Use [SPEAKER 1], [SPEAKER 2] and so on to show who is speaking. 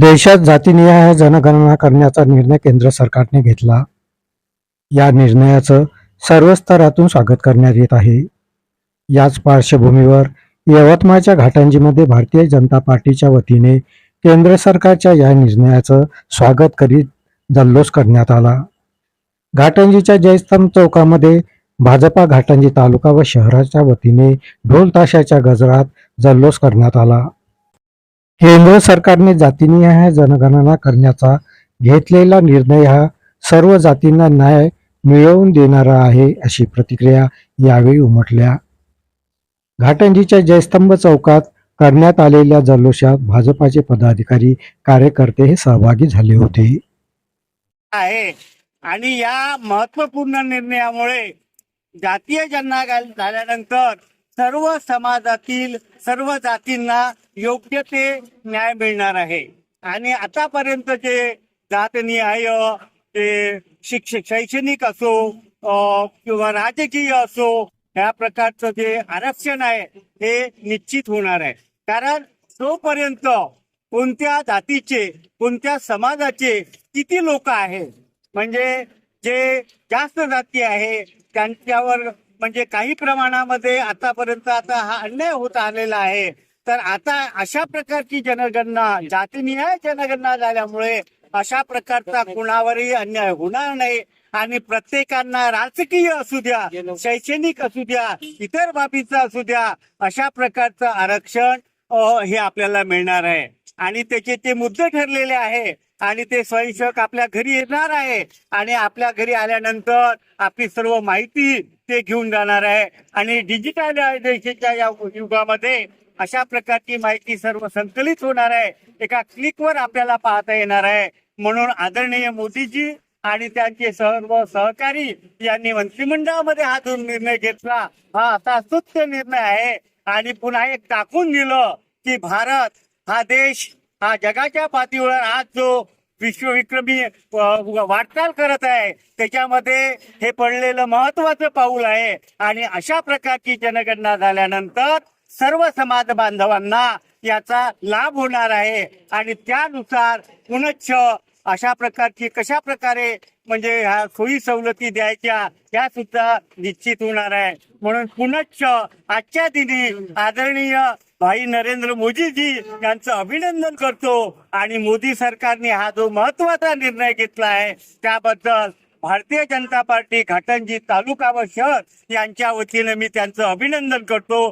[SPEAKER 1] देशात जातीनिहाय जनगणना करण्याचा निर्णय केंद्र सरकारने घेतला. या निर्णयाचं सर्व स्तरातून स्वागत करण्यात येत आहे. याच पार्श्वभूमीवर यवतमाळच्या घाटंजीमध्ये भारतीय जनता पार्टीच्या वतीने केंद्र सरकारच्या या निर्णयाचं स्वागत करीत जल्लोष करण्यात आला. घाटंजीच्या जयस्तंभ चौकामध्ये भाजपा घाटंजी तालुका व शहराच्या वतीने ढोल ताशाच्या गजरात जल्लोष करण्यात आला. केंद्र सरकारने जातीनिहाय जनगणना करण्याचा घेतलेला निर्णय हा सर्व जातींना न्याय मिळवून देणारा आहे अशी प्रतिक्रिया यावेळी उमटल्या. घाटंजीच्या जयस्तंभ चौकात करण्यात आलेल्या जल्लोषात भाजपाचे पदाधिकारी कार्यकर्ते हे सहभागी झाले होते.
[SPEAKER 2] आहे. आणि या महत्त्वपूर्ण निर्णयामुळे जातीय जनगणना झाल्यानंतर सर्व समाजातील सर्व जातींना योग्य ते न्याय मिळणार आहे. आणि आतापर्यंत जे जात न्याय ते शिक्षक शैक्षणिक असो किंवा राजकीय असो या प्रकारचं जे आरक्षण आहे हे निश्चित होणार आहे. कारण जोपर्यंत कोणत्या जातीचे कोणत्या समाजाचे किती लोक आहेत म्हणजे जे जास्त जाती आहे त्यांच्यावर म्हणजे काही प्रमाणामध्ये आतापर्यंत आता हा अन्याय होत आलेला आहे. तर आता अशा प्रकारची जनगणना जातीनिहाय जनगणना झाल्यामुळे अशा प्रकारचा कुणावरही अन्याय होणार नाही. आणि प्रत्येकांना राजकीय असू द्या शैक्षणिक असू द्या इतर बाबीचा असू द्या अशा प्रकारचं आरक्षण हे आपल्याला मिळणार आहे. आणि त्याचे ते मुद्दे ठरलेले आहे. आणि ते स्वयंसेवक आपल्या घरी येणार आहे. आणि आपल्या घरी आल्यानंतर आपली सर्व माहिती ते घेऊन जाणार आहे. आणि डिजिटलायझेशनच्या या युगामध्ये अशा प्रकारची माहिती सर्व संकलित होणार आहे. एका क्लिकवर आपल्याला पाहता येणार आहे. म्हणून आदरणीय मोदीजी आणि त्यांचे सर्व सहकारी यांनी मंत्रिमंडळामध्ये हा जो निर्णय घेतला. हा असा सुच्छ निर्णय आहे. आणि पुन्हा एक टाकून दिलं की भारत हा देश हा जगाच्या पातळीवर आज जो विश्वविक्रमी वाटचाल करत आहे त्याच्यामध्ये हे पडलेलं महत्वाचं पाऊल आहे. आणि अशा प्रकारची जनगणना झाल्यानंतर सर्व समाज बांधवांना याचा लाभ होणार आहे. आणि त्यानुसार पुनच्छ अशा प्रकारची कशा प्रकारे म्हणजे ह्या सोयी सवलती द्यायच्या त्या सुद्धा निश्चित होणार आहे. म्हणून पुनश्च आजच्या दिनी आदरणीय भाई नरेंद्र मोदीजी यांचं अभिनंदन करतो आणि मोदी सरकारने हा जो महत्त्वाचा निर्णय घेतला आहे त्याबद्दल भारतीय जनता पार्टी घाटंजी तालुका व शहर यांच्या वतीने मी त्यांचं अभिनंदन करतो.